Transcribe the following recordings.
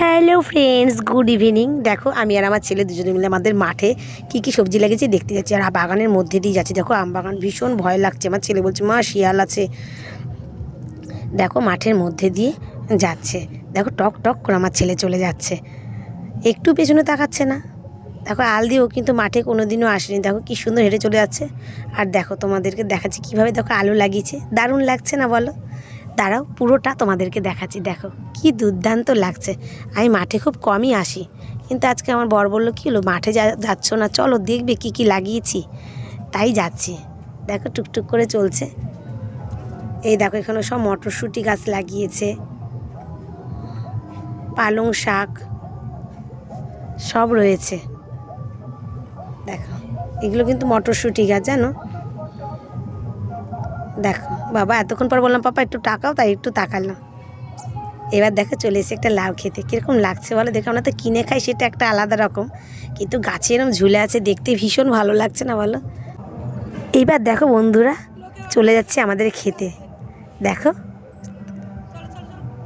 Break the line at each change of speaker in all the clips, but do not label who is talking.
Hello friends, good evening. দেখো, আমি আর আমার ছেলে দুজনে মিলে আমাদের মাঠে কি কি সবজি লাগিয়েছে দেখতে যাচ্ছি। আর বাগানের মধ্যে দিয়ে যাচ্ছি। দেখো, আম বাগান ভীষণ ভয় লাগছে। আমার ছেলে বলছে, মা, শিয়াল আছে। দেখো, মাঠের মধ্যে দিয়ে যাচ্ছে। দেখো, টক টক করে আমার ছেলে চলে যাচ্ছে। একটু পেছনে তাকাচ্ছে না। দেখো আলদিও কিন্তু মাঠে কোনো দিনও আসেনি। দেখো, কি সুন্দর হেঁটে চলে যাচ্ছে। আর দেখো, তোমাদেরকে দেখাচ্ছি কীভাবে দেখো আলু লাগিয়েছে। দারুণ লাগছে না বলো? দাঁড়াও, পুরোটা তোমাদেরকে দেখাচ্ছি। দেখো, কি দুর্দান্ত লাগছে। আমি মাঠে খুব কমই আসি। কিন্তু আজকে আমার বর বলল, কী হলো, মাঠে যা যাচ্ছ না? চলো, দেখবে কি কি লাগিয়েছি। তাই যাচ্ছি। দেখো, টুকটুক করে চলছে। এই দেখো এখানে সব মটরশুঁটি গাছ লাগিয়েছে। পালং শাক সব রয়েছে। দেখো, এগুলো কিন্তু মটরশুঁটি গাছ, জানো? দেখো, বাবা, এতক্ষণ পর বললাম, পাপা, একটু টাকাও তাই একটু তাকালাম এবার দেখো, চলে এসে একটা লাউ খেতে। কীরকম লাগছে বলো দেখো? আমরা তো কিনে খাই, সেটা একটা আলাদা রকম। কিন্তু গাছে এরকম ঝুলে আছে, দেখতে ভীষণ ভালো লাগছে না বলো? এইবার দেখো বন্ধুরা, চলে যাচ্ছে আমাদের খেতে। দেখো,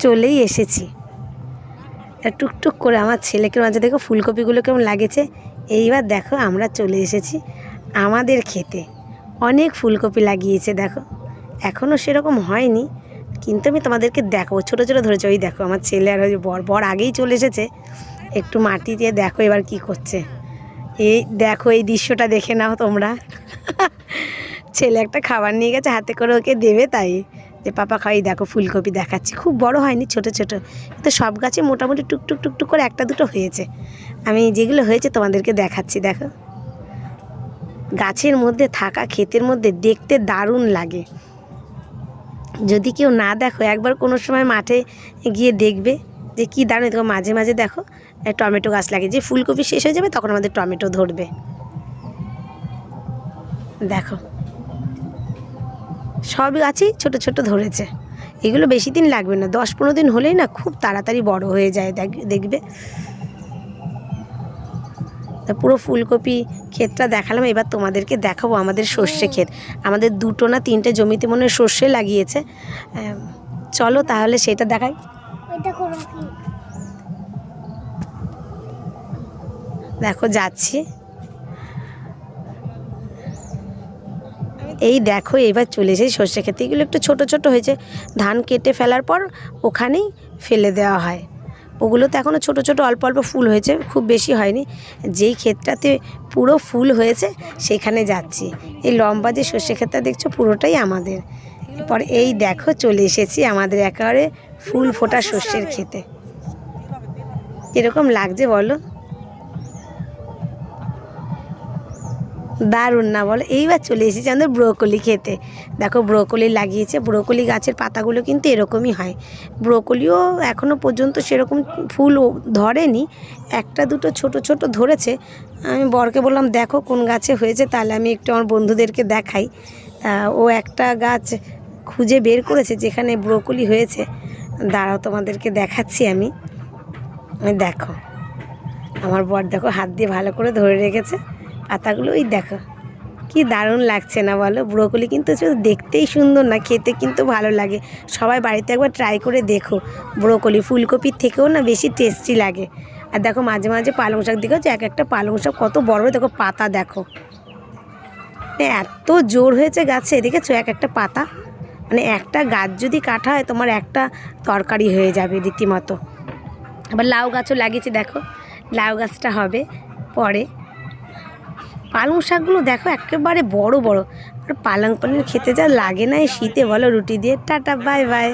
চলেই এসেছি। টুকটুক করে আমার ছেলেকে মাঝে, দেখো ফুলকপিগুলো কেমন লাগেছে। এইবার দেখো, আমরা চলে এসেছি আমাদের খেতে। অনেক ফুলকপি লাগিয়েছে, দেখো। এখনও সেরকম হয়নি। কিন্তু আমি তোমাদেরকে দেখো ছোটো ছোটো ধরেছে, ওই দেখো, আমার ছেলে আর ওই বর। বর আগেই চলে এসেছে। একটু মাটি দিয়ে দেখো এবার কি করছে। এই দেখো, এই দৃশ্যটা দেখে নাও তোমরা। ছেলে একটা খাবার নিয়ে গেছে, হাতে করে ওকে দেবে তাই। যে, পাপা খাই দেখো, ফুলকপি দেখাচ্ছি। খুব বড় হয়নি, ছোট ছোট। কিন্তু সব গাছে মোটামুটি টুকটুক টুকটুক করে একটা দুটো হয়েছে। আমি যেগুলো হয়েছে তোমাদেরকে দেখাচ্ছি, দেখো। গাছের মধ্যে থাকা, ক্ষেতের মধ্যে দেখতে দারুণ লাগে। যদি কেউ না দেখো, একবার কোনো সময় মাঠে গিয়ে দেখবে যে কী দারুণ, দেখো মাঝে মাঝে দেখো টমেটো গাছ লাগে যে ফুলকপি শেষ হয়ে যাবে তখন আমাদের টমেটো ধরবে। দেখো। সব গাছই ছোট ছোট ধরেছে। এগুলো বেশি দিন লাগবে না, দশ পনেরো দিন হলেই না খুব তাড়াতাড়ি বড় হয়ে যায়, দেখ- দেখবে। তা পুরো ফুলকপি ক্ষেতটা দেখালাম এবার তোমাদেরকে দেখাবো আমাদের সর্ষে ক্ষেত। আমাদের দুটো না তিনটে জমিতে মনে হয় সর্ষে লাগিয়েছে। চলো তাহলে সেটা দেখাই। দেখো যাচ্ছি। এই দেখো এবার চলে এসেছি সর্ষে খেতে এগুলো একটু ছোট ছোট হয়েছে। ধান কেটে ফেলার পর ওখানেই ফেলে দেওয়া হয়। ওগুলো তো এখনও ছোট ছোট, অল্প অল্প ফুল হয়েছে, খুব বেশি হয়নি। যেই ক্ষেতটাতে পুরো ফুল হয়েছে, সেখানে যাচ্ছি। এই লম্বা যে সর্ষে ক্ষেতটা দেখছ, পুরোটাই আমাদের। এরপর এই দেখো, চলে এসেছি আমাদের একেবারে ফুল ফোটা সর্ষের খেতে এরকম লাগছে বলো? দারুণ না বলো? এইবার চলে এসেছি আমাদের ব্রোকলি খেতে। দেখো ব্রোকলি লাগিয়েছে, ব্রোকলি গাছের পাতাগুলো কিন্তু এরকমই হয়। ব্রোকলিও এখনও পর্যন্ত সেরকম ফুল ধরেনি, একটা দুটো ছোট ছোট ধরেছে। আমি বরকে বললাম, দেখো কোন গাছে হয়েছে, তাহলে আমি একটু আমার বন্ধুদেরকে দেখাই। ও একটা গাছ খুঁজে বের করেছে, যেখানে ব্রোকলি হয়েছে। দাঁড়াও তোমাদেরকে দেখাচ্ছি আমি। দেখো, আমার বর দেখো হাত দিয়ে ভালো করে ধরে রেখেছে। পাতাগুলো ওই দেখো, কি দারুণ লাগছে না বলো? ব্রোকলি কিন্তু শুধু দেখতেই সুন্দর না, খেতে কিন্তু ভালো লাগে। সবাই বাড়িতে একবার ট্রাই করে দেখো। ব্রোকলি ফুলকপির থেকেও না বেশি টেস্টি লাগে। আর দেখো, মাঝে মাঝে পালং শাক দেখো এক একটা পালং শাক কত বড় বড় দেখো, পাতা দেখো। মানে এত জোর হয়েছে গাছে, দেখেছ? এক একটা পাতা। মানে একটা গাছ যদি কাটা হয়, তোমার একটা তরকারি হয়ে যাবে রীতিমতো। আবার লাউ গাছও লাগিয়েছি, দেখো। লাউ গাছটা হবে পরে। পালং শাকগুলো দেখো একেবারে বড় বড়। আর পালং পালং খেতে যা লাগে না এই শীতে বলো রুটি দিয়ে। Tata bye bye